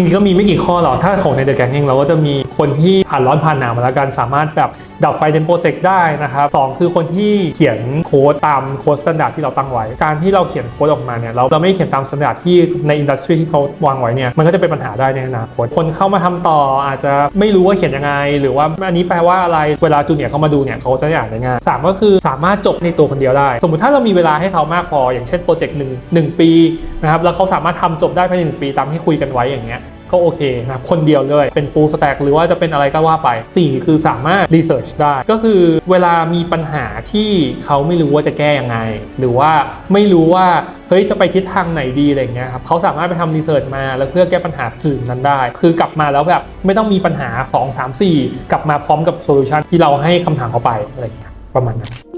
จริงๆก็มีไม่กี่ข้อหรอกถ้าของในเดอะแกงเองเราก็จะมีคนที่ผ่านร้อนผ่านหนาวมาแล้วกันสามารถแบบดับไฟในโปรเจกต์ได้นะครับสองคือคนที่เขียนโค้ดตามโค้ดสแตนดาร์ดที่เราตั้งไว้ การที่เราเขียนโค้ดออกมาเนี่ยเราเราไม่ได้เขียนตามสแตนดาร์ดที่ในอินดัสทรีที่เขาวางไว้เนี่ยมันก็จะเป็นปัญหาได้ในอนาคตคนเข้ามาทำต่ออาจจะไม่รู้ว่าเขียนยังไง หรือว่าอันนี้แปลว่าอะไรเวลาจูเนียร์เข้ามาดูเนี่ยเขาจะอ่านได้ง่ายสามก็คือสามารถจบในตัวคนเดียวได้ สมมติถ้าเรามีเวลาให้เขามากพอ อย่างเช่นโปรเจกต์หนึ่งหนึ่งปีนะครับแล้วเขาสามารถทำจบได้ภายในหนึ่งปีตามที่คุยกันไว้อย่างเงี้ย ก็โอเคนะครับคนเดียวเลยเป็น full stack หรือว่าจะเป็นอะไรก็ว่าไป 4 คือสามารถ research ได้ ก็คือเวลามีปัญหาที่เขาไม่รู้ว่าจะแก้ยังไง หรือว่าไม่รู้ว่าเฮ้ยจะไปทิศทางไหนดีอะไรเงี้ยครับเขาสามารถไปทำ research มาแล้วเพื่อแก้ปัญหาจุดนั้นได้ คือกลับมาแล้วแบบไม่ต้องมีปัญหา 2 3 4 กลับมาพร้อมกับ solution ที่เราให้คำถามเขาไปอะไรเงี้ยประมาณนั้น